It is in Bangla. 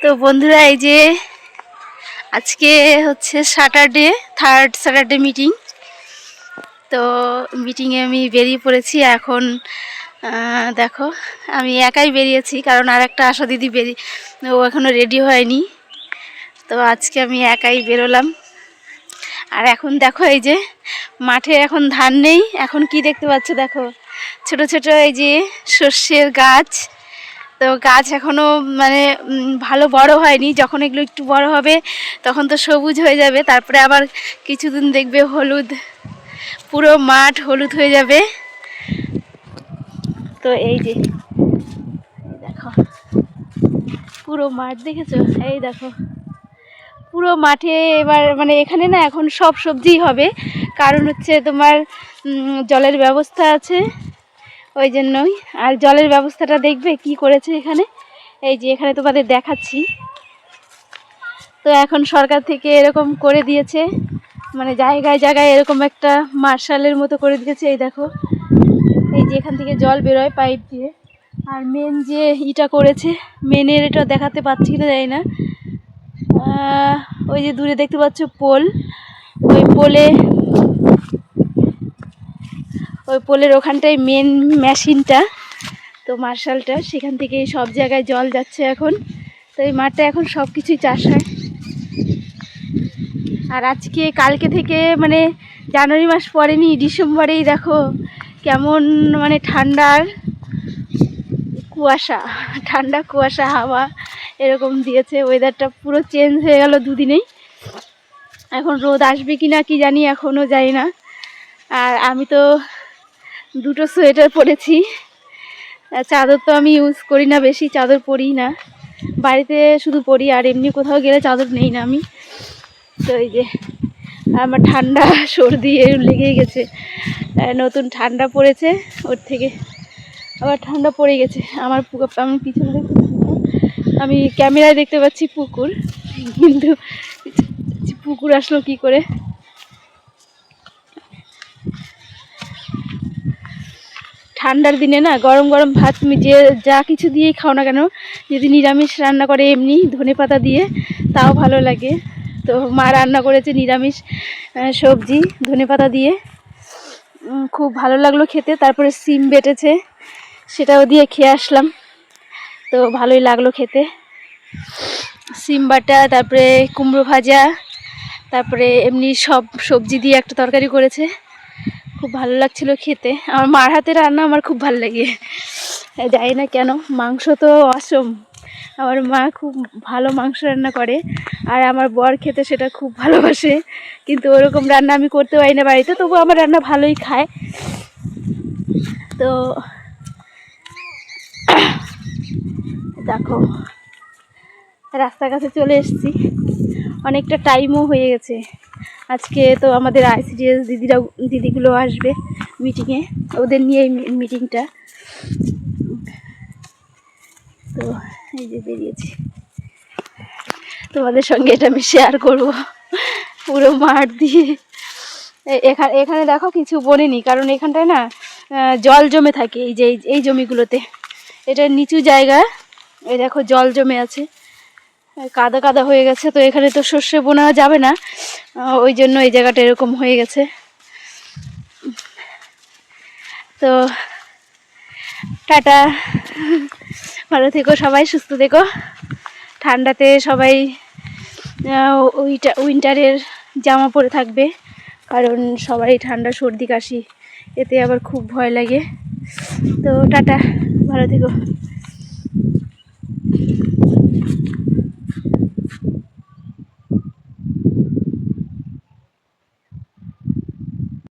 তো বন্ধুরা, এই যে আজকে হচ্ছে স্যাটারডে থার্ড স্যাটারডে মিটিং তো মিটিংয়ে আমি বেরিয়ে পড়েছি। এখন দেখো, আমি একাই বেরিয়েছি, কারণ আর একটা আশা দিদি বেরিয়ে ও এখনও রেডি হয়নি। তো আজকে আমি একাই বেরোলাম। আর এখন দেখো, এই যে মাঠে এখন ধান নেই। এখন কি দেখতে পাচ্ছ দেখো? ছোট ছোট এই যে সর্ষের গাছ। তো গাছ এখনও মানে ভালো বড় হয়নি। যখন এগুলো একটু বড় হবে, তখন তো সবুজ হয়ে যাবে। তারপরে আবার কিছুদিন দেখবে হলুদ, পুরো মাঠ হলুদ হয়ে যাবে। তো এই যে দেখো, পুরো মাঠ দেখেছ? এই দেখো, পুরো মাঠে এবার মানে এখানে না এখন সব সবজিই হবে। কারণ হচ্ছে তোমার জলের ব্যবস্থা আছে। ওই জন্যই। আর জলের ব্যবস্থাটা দেখবে কি করেছে এখানে? এই যে এখানে তোমাদের দেখাচ্ছি। তো এখন সরকার থেকে এরকম করে দিয়েছে। মানে জায়গায় জায়গায় এরকম একটা মার্শালের মতো করে দিয়েছে, এই দেখো। এই যে এখান থেকে জল বেরোয় পাইপ দিয়ে। আর মেন যে ইটা করেছে মেনের এটা দেখাতে পাচ্ছি না যাই না। ওই যে দূরে দেখতে পাচ্ছ পোল। ওই পোলে ওই পোলের ওখানটায় মেন মেশিনটা তো মার্শালটা। সেখান থেকে সব জায়গায় জল যাচ্ছে এখন। তো এই মাঠটা এখন সব কিছুই চাষ হয়। আর আজকে, কালকে থেকে মানে জানুয়ারি মাস পরেনি ডিসেম্বরেই দেখো কেমন মানে ঠান্ডার কুয়াশা, ঠান্ডা কুয়াশা, হাওয়া এরকম দিয়েছে। ওয়েদারটা পুরো চেঞ্জ হয়ে গেল দুদিনেই। এখন রোদ আসবে কি না কি জানি এখনও জানি না। আর আমি তো দুটো সোয়েটার পরেছি। চাদর তো আমি ইউজ করি না বেশি, চাদর পরি না। বাড়িতে শুধু পরি, আর এমনি কোথাও গেলে চাদর নেই না আমি। তো এই যে, আমার ঠান্ডা, সর্দি লেগেই গেছে। নতুন ঠান্ডা পড়েছে, ওর থেকে আবার ঠান্ডা পড়ে গেছে। আমার পুকুর, আমি পিছনে দেখতে আমি ক্যামেরায় দেখতে পাচ্ছি পুকুর, কিন্তু পুকুর আসলো কি করে? ঠান্ডার দিনে না গরম গরম ভাত তুমি যে যা কিছু দিয়েই খাও না কেন, যদি নিরামিষ রান্না করে এমনি ধনে পাতা দিয়ে, তাও ভালো লাগে। তো মা রান্না করেছে নিরামিষ সবজি, ধনে পাতা দিয়ে। খুব ভালো লাগল খেতে। তারপরে সিম বেটেছে, সেটাও দিয়ে খেয়ে আসলাম। তো ভালোই লাগল খেতে। সিম বাটা, তারপরে কুমড়ো ভাজা, তারপরে এমনি সব সবজি দিয়ে একটা তরকারি করেছে। খুব ভালো লাগছিল খেতে। আমার মার হাতে রান্না আমার খুব ভালো লাগে। জানি না কেন, মাংস তো অসম আমার মা খুব ভালো মাংস রান্না করে আর আমার বর খেতে সেটা খুব ভালোবাসে। কিন্তু ওরকম রান্না আমি করতে পারি না বাড়িতে, তবু আমার রান্না ভালোই খায়। তো দেখো, রাস্তার কাছে চলে এসেছি। অনেকটা টাইমও হয়ে গেছে। আজকে তো আমাদের আইসিডিএস দিদিরা দিদিগুলো আসবে মিটিংয়ে ওদের নিয়ে মিটিংটা তো এই যে বেরিয়েছি। তোমাদের সঙ্গে এটা আমি শেয়ার করব। পুরো মাঠ দিয়ে। এখানে এখানে দেখো কিছু বনিনি, কারণ এখানটায় না জল জমে থাকে এই যে এই জমিগুলোতে। এটা নিচু জায়গা। এই দেখো জল জমে আছে। কাদা কাদা হয়ে গেছে, তো এখানে তো সর্ষে বোনা যাবে না। ওই জন্য এই জায়গাটা এরকম হয়ে গেছে। তো টাটা। ভালো থেকো সবাই, সুস্থ থেকো। ঠান্ডাতে সবাই উইটা, উইন্টারের জামা পরে থাকবে। কারণ সবাই ঠান্ডা সর্দি কাশি, এতে আবার খুব ভয় লাগে। তো টাটা, ভালো থেকো।